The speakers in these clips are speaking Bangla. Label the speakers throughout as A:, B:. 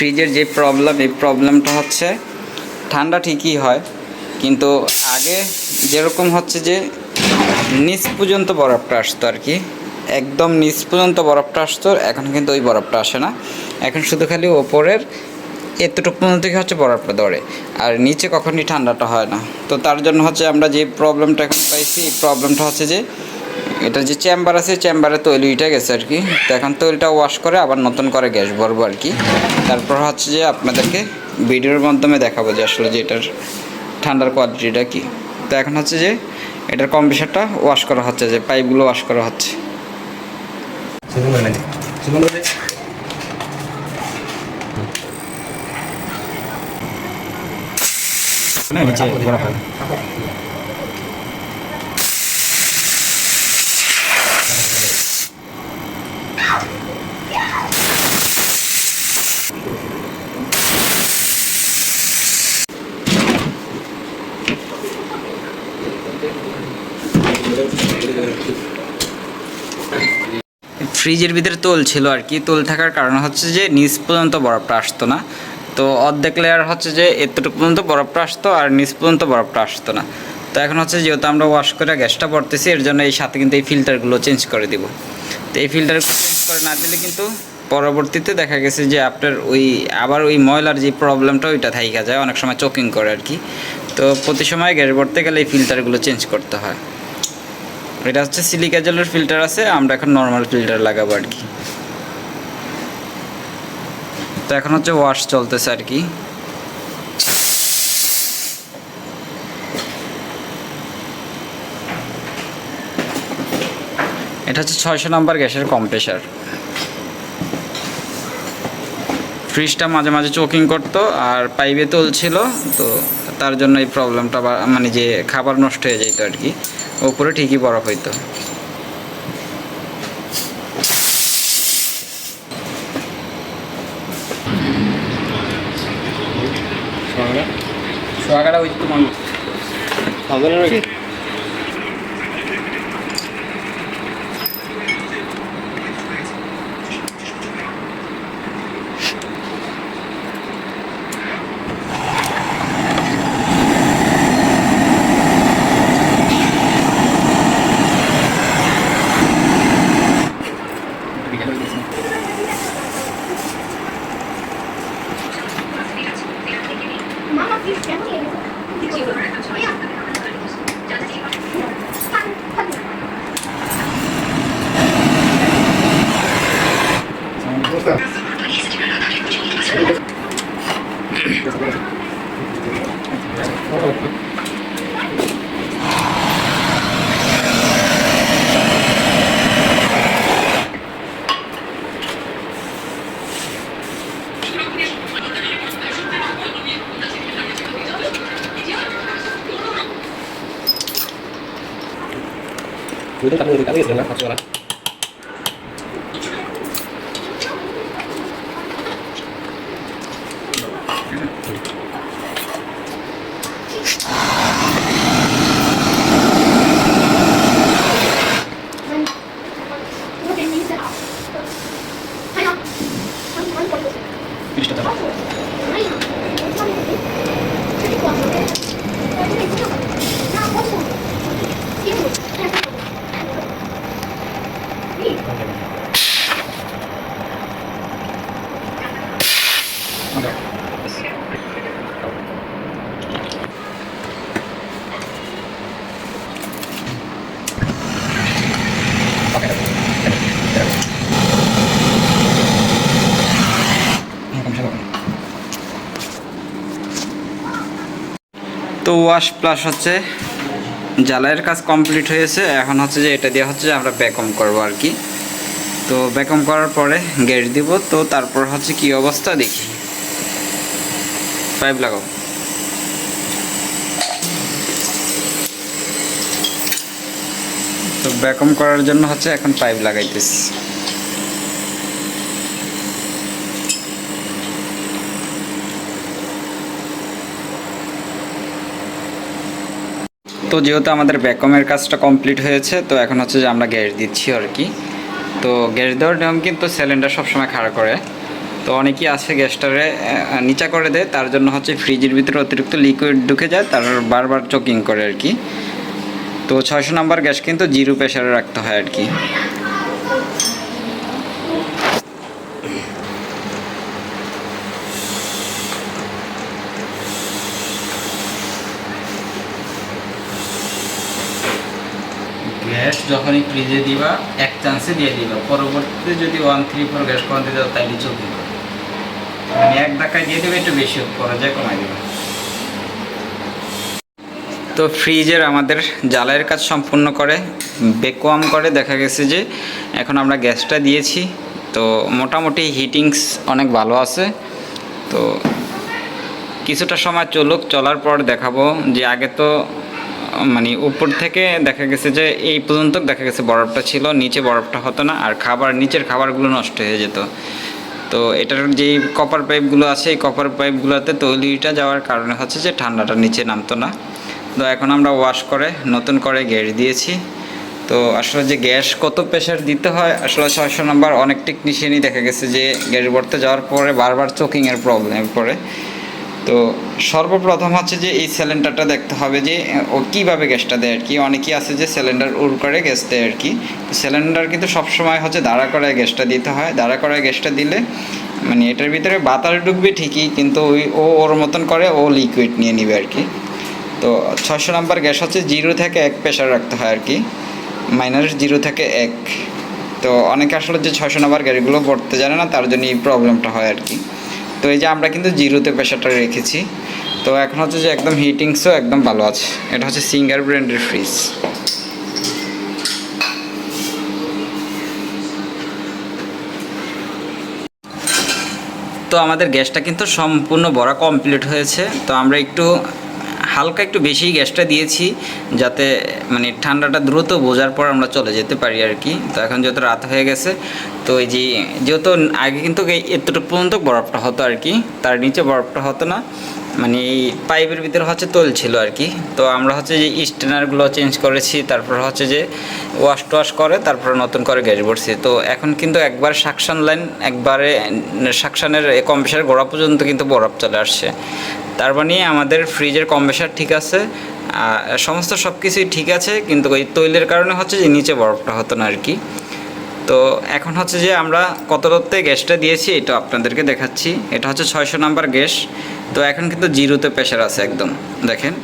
A: ফ্রিজের যে প্রবলেম, এই প্রবলেমটা হচ্ছে ঠান্ডা ঠিকই হয়, কিন্তু আগে যেরকম হচ্ছে যে নিচ পর্যন্ত বরফটা আসতো আর কি, একদম নিচ পর্যন্ত বরফটা আসতো, এখন কিন্তু ওই বরফটা আসে না। এখন শুধু খালি ওপরের এতটুকু পর্যন্ত কি হচ্ছে বরফটা ধরে, আর নিচে কখনই ঠান্ডাটা হয় না। তো তার জন্য হচ্ছে আমরা যে প্রবলেমটা এখন পাইছি, এই প্রবলেমটা হচ্ছে যে এটা যে চেম্বার আছে চেম্বারে তৈল উঠে গেছে আর কি। তো এখন তৈলটা ওয়াশ করে আবার নতুন করে গ্যাস ভরবো আর কি। তারপর হচ্ছে যে আপনাদেরকে ভিডিওর মাধ্যমে দেখাবো যে আসলে যে এটার ঠান্ডার কোয়ালিটিটা কি। তো এখন হচ্ছে যে এটার কম্প্রেসারটা ওয়াশ করা হচ্ছে যে পাইপগুলো ওয়াশ করা হচ্ছে।
B: না
A: ফ্রিজের ভিতরে তোল ছিল আর কি। তোল থাকার কারণ হচ্ছে যে নিচ পর্যন্ত বরফটা আসতো না। তো অর্ধেক লেয়ার হচ্ছে যে এতটুকু পর্যন্ত বরফটা আসতো আর নিচ পর্যন্ত বরফটা আসতো না। তো এখন হচ্ছে যেহেতু আমরা ওয়াশ করে গ্যাসটা পড়তেছি এর জন্য এই সাথে কিন্তু এই ফিল্টারগুলো চেঞ্জ করে দিব। তো এই ফিল্টারগুলো চেঞ্জ করে না দিলে কিন্তু পরবর্তীতে দেখা গেছে যে আপনার ওই আবার ওই ময়লার যে প্রবলেমটা ওইটা থাইকা যায়, অনেক সময় চোকিং করে আর কি। তো প্রতি সময় গ্যাস ভরতে গেলে এই ফিল্টারগুলো চেঞ্জ করতে হয়। এটা হচ্ছে সিলিকা জেলের ফিল্টার আছে, আমরা এখন নর্মাল ফিল্টার লাগাবো আর কি। তো এখন হচ্ছে ওয়াশ চলতেছে আর কি। এটা হচ্ছে ছয়শো নাম্বার গ্যাসের কম্প্রেসার ফ্রিজটা মাঝে মাঝে চোকিং করতো, আর পাইপে তুলছিল, তো তার জন্য এই প্রবলেমটা মানে যে খাবার নষ্ট হয়ে যেত আর কি। উপরে ঠিকই বরফ হইতো। সোয়াগাটা ওই তো
B: itu tak menurut kalian dengan satu orang
A: তো ওয়াশ প্লাস হচ্ছে জ্বালাইয়ের কাজ কমপ্লিট হয়েছে, এখন হচ্ছে যে এটা দিয়ে হচ্ছে যে আমরা ব্যাকম করব আর কি। তো ব্যাকম করার পরে গ্যাস দিব, তো তারপর হচ্ছে কি অবস্থা দেখি। পাইপ লাগাও। তো ব্যাকম করার জন্য হচ্ছে এখন পাইপ লাগাইতেছি। তো যেহেতু আমাদের ব্যাকমের কাজটা কমপ্লিট হয়েছে, তো এখন হচ্ছে যে আমরা গ্যাস দিচ্ছি আর কি। তো গ্যাস দেওয়ার নিয়ম কিন্তু সিলিন্ডার সবসময় খাড়া করে। তো অনেকেই আছে গ্যাসটারে নিচা করে দেয়, তার জন্য হচ্ছে ফ্রিজের ভিতরে অতিরিক্ত লিকুইড ঢুকে যায়, তার বারবার চকিং করে আর কি। তো ছয়শো নাম্বার গ্যাস কিন্তু জিরো প্রেশারে রাখতে হয় আর কি। গ্যাস যখনই ফ্রিজে দিবা, এক চান্সে দিয়ে দিবা। পরবর্তীতে যদি ওয়ান থ্রি ফোর গ্যাস কমাতে দাও, তাইলে চলবে। মানে এক ধাক্কায় দিয়ে দেবে, একটু বেশি করা যায় কমাই দেবে। তো ফ্রিজের আমাদের জ্বালাইয়ের কাজ সম্পূর্ণ করে বেকোয়াম করে। দেখা গেছে যে, এখন আমরা গ্যাসটা দিয়েছি। তো মোটামুটি হিটিংস অনেক ভালো আছে। তো কিছুটা সময় চলুক, চলার পর দেখাবো যে আগে তো মানে উপর থেকে দেখা গেছে যে এই পর্যন্ত দেখা গেছে বরফটা ছিল, নিচে বরফটা হতো না আর খাবার, নিচের খাবারগুলো নষ্ট হয়ে যেত। তো এটার যেই কপার পাইপগুলো আছে, এই কপার পাইপগুলোতে তৈলিটা যাওয়ার কারণে হচ্ছে যে ঠান্ডাটা নিচে নামতো না। তো এখন আমরা ওয়াশ করে, নতুন করে গ্যাস দিয়েছি। তো আসলে যে গ্যাস কত প্রেশার দিতে হয়, আসলে ছয়শো নাম্বার অনেক টেকনিশিয়ানই দেখা গেছে যে গ্যাস ভরতে যাওয়ার পরে বারবার চোকিংয়ের প্রবলেম পড়ে। তো সর্বপ্রথম হচ্ছে যে এই সিলিন্ডারটা দেখতে হবে যে, ও কীভাবে গ্যাসটা দেয় আর কি। অনেকেই আছে যে সিলিন্ডার উড় করে গ্যাস দেয় আর কি। সিলিন্ডার কিন্তু সবসময় হচ্ছে দাঁড়া করায় গ্যাসটা দিতে হয়। দাঁড়া করায় গ্যাসটা দিলে মানে এটার ভিতরে বাতাস ঢুকবে ঠিকই, কিন্তু ওই, ও ওর মতন করে ও লিকুইড নিয়ে নিবে আর কি। তো ছশো নাম্বার গ্যাস হচ্ছে জিরো থেকে এক প্রেশার রাখতে হয় আর কি। মাইনাস জিরো থেকে এক। তো অনেকে আসলে যে ছশো নাম্বার গাড়িগুলো পড়তে জানে না, তার জন্য এই প্রবলেমটা হয় আর কি। তো এই যে আমরা কিন্তু জিরোতে প্রেশারটা রেখেছি, তো এখন হচ্ছে যে একদম হিটিংসও একদম ভালো আছে। এটা হচ্ছে সিঙ্গার ব্র্যান্ডের ফ্রিজ তো আমাদের গ্যাসটা কিন্তু সম্পূর্ণ বড়া কমপ্লিট হয়েছে। তো আমরা একটু, হালকা একটু বেশি গ্যাসটা দিয়েছি, যাতে মানে ঠান্ডাটা দ্রুত বোঝার পর আমরা চলে যেতে পারি আর কি। তো এখন যেহেতু রাত হয়ে গেছে তো এই যে, যেহেতু আগে কিন্তু এতটুকু পর্যন্ত বরফটা হতো আর কি, তার নিচে বরফটা হতো না। মানে এই পাইপের ভিতরে হচ্ছে তোল ছিল আর কি। তো আমরা হচ্ছে যে স্টেনারগুলো চেঞ্জ করেছি, তারপর হচ্ছে যে ওয়াশ টোয়াশ করে, তারপরে নতুন করে গ্যাস ভরছি। তো এখন কিন্তু একবার সাকশন লাইন, একবারে সাকশানের কম্প্রেসার গোড়া পর্যন্ত কিন্তু বরফ চলে আসছে। তার মানে আমাদের ফ্রিজের কম্প্রেসার ঠিক আছে সমস্ত সব কিছুই ঠিক আছে, কিন্তু ওই তৈলের কারণে হচ্ছে যে নিচে বরফটা হতো না আর কি। তো এখন হচ্ছে যে আমরা কত দত্তে গ্যাসটা দিয়েছি এটা আপনাদেরকে দেখাচ্ছি। এটা হচ্ছে ছয়শো নাম্বার গ্যাস। তো এখন কিন্তু জিরোতে প্রেশার আছে একদম। দেখেন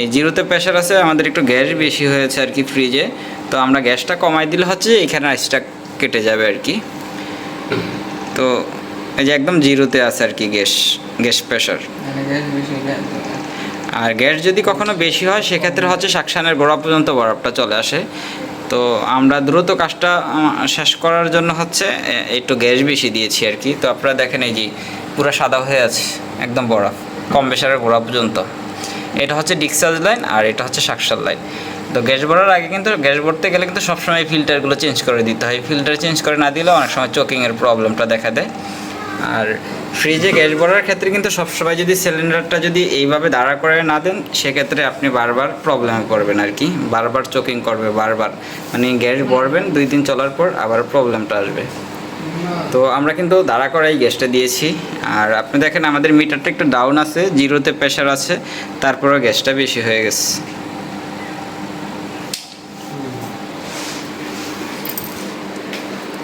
A: এই জিরোতে প্রেশার আছে আমাদের একটু গ্যাস বেশি হয়েছে আর কি ফ্রিজে তো আমরা গ্যাসটা কমাই দিলে হচ্ছে এখানে আইসটা কেটে যাবে আর কি। তো এই যে একদম জিরোতে আছে আর কি গ্যাস গ্যাস প্রেশার আর গ্যাস যদি কখনো বেশি হয় সেক্ষেত্রে হচ্ছে সাকশানের গোড়া পর্যন্ত বরফটা চলে আসে। তো আমরা দ্রুত কাজটা শেষ করার জন্য হচ্ছে একটু গ্যাস বেশি দিয়েছি আর কি। তো আপনারা দেখেন এই যে, পুরো সাদা হয়ে আছে, একদম বরফ, কম বেশারের গোড়া পর্যন্ত। এটা হচ্ছে ডিক্সার্জ লাইন আর এটা হচ্ছে সাকসার লাইন। তো গ্যাস ভরার আগে কিন্তু, গ্যাস ভরতে গেলে কিন্তু সবসময় ফিল্টারগুলো চেঞ্জ করে দিতে হয়। ফিল্টার চেঞ্জ করে না দিলে অনেক সময় চোকিংয়ের প্রবলেমটা দেখা দেয়। আর ফ্রিজে গ্যাস ভরার ক্ষেত্রে কিন্তু সবসময় যদি সিলিন্ডারটা যদি এইভাবে দাঁড়া করে না দেন, সেক্ষেত্রে আপনি বারবার প্রবলেমে পড়বেন আর কি। বারবার চোকিং করবে, বারবার। মানে গ্যাস ভরবেন, দুই দিন চলার পর আবার প্রবলেমটা আসবে। তো আমরা কিন্তু দাঁড়া করাই গ্যাসটা দিয়েছি। আর আপনি দেখেন আমাদের মিটারটা একটু ডাউন আছে জিরোতে প্রেশার আছে, তারপরেও গ্যাসটা বেশি হয়ে গেছে।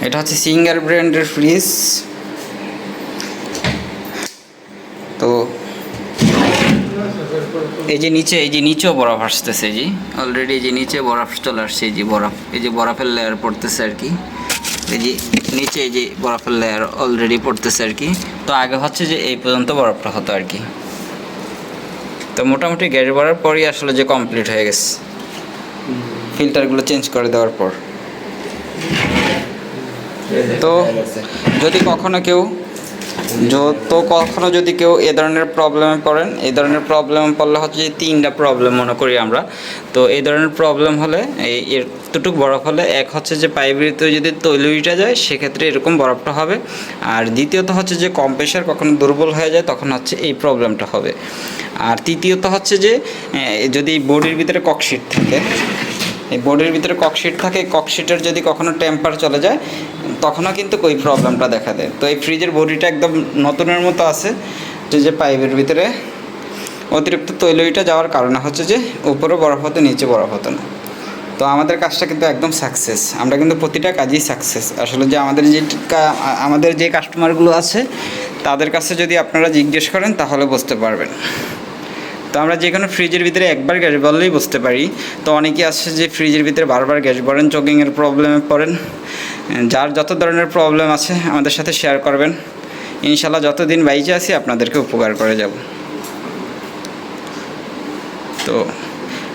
A: এটা হচ্ছে সিঙ্গার ব্র্যান্ডের ফ্রিজ তো এই যে নিচে, এই যে নিচেও বরফ আসতেছে যে। অলরেডি এই যে নিচে বরফ চলে আসছে, এই যে বরফ, এই যে বরফের লেয়ার পড়তেছে আর কি। এই যে নিচে এই যে বরফের লেয়ার অলরেডি পড়তেছে আর কি। তো আগে হচ্ছে যে এই পর্যন্ত বরফটা হতো আর কি। তো মোটামুটি গ্যাস ভরার পরই আসলে যে কমপ্লিট হয়ে গেছে। ফিল্টারগুলো চেঞ্জ করে দেওয়ার পর। তো যদি কখনো কেউ তো কখনো যদি কেউ এ ধরনের প্রবলেমে পড়েন এই ধরনের প্রবলেমে পড়লে হচ্ছে যে তিনটা প্রবলেম মনে করি আমরা। তো এই ধরনের প্রবলেম হলে এই এতটুকু বরফ হলে এক হচ্ছে যে পাইপের যদি তৈল উঠে যায় সেক্ষেত্রে এরকম বরফটা হবে। আর দ্বিতীয়ত হচ্ছে যে কম্প্রেসার কখনো দুর্বল হয়ে যায় তখন হচ্ছে এই প্রবলেমটা হবে। আর তৃতীয়ত হচ্ছে যে এ, যদি বডির ভিতরে ককশিট থাকে এই বোর্ডের ভিতরে ককশিট থাকে ককশিটের যদি কখনো টেম্পার চলে যায়, তখনও কিন্তু ওই প্রবলেমটা দেখা দেয়। তো এই ফ্রিজের বডিটা একদম নতুনের মতো আছে, যে যে পাইপের ভিতরে অতিরিক্ত তৈলইটা যাওয়ার কারণে হচ্ছে যে উপরে বরফ হতো, নিচে বরফ হতো না। তো আমাদের কাজটা কিন্তু একদম সাকসেস আমরা কিন্তু প্রতিটা কাজই সাকসেস আসলে যে আমাদের যে আমাদের যে কাস্টমারগুলো আছে, তাদের কাছে যদি আপনারা জিজ্ঞেস করেন, তাহলে বুঝতে পারবেন। তো আমরা যে কোনো ফ্রিজের ভিতরে একবার গ্যাস বললেই বুঝতে পারি। তো অনেকে আছে যে ফ্রিজের ভিতরে বারবার গ্যাস বলেন চকিংয়ের প্রবলেমে পড়েন। যার যত ধরনের প্রবলেম আছে, আমাদের সাথে শেয়ার করবেন। ইনশাল্লাহ যতদিন বাইচে আছি, আপনাদেরকে উপকার করে যাব। তো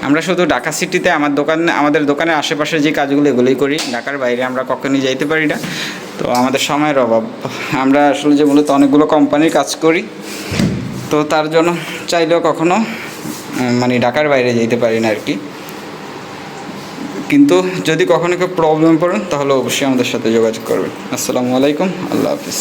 A: আমরা শুধু ঢাকা সিটিতে আমার দোকান, আমাদের দোকানের আশেপাশে যে কাজগুলো এগুলোই করি। ঢাকার বাইরে আমরা কখনই যাইতে পারি না। তো আমাদের সময়ের অভাব। আমরা আসলে যে মূলত অনেকগুলো কোম্পানির কাজ করি। তো তার জন্য চাইলেও কখনো মানে ঢাকার বাইরে যেতে পারি না আর কি। কিন্তু যদি কখনো কেউ প্রবলেম পড়েন তাহলে অবশ্যই আমাদের সাথে যোগাযোগ করবেন। আসসালামু আলাইকুম, আল্লাহ হাফিজ।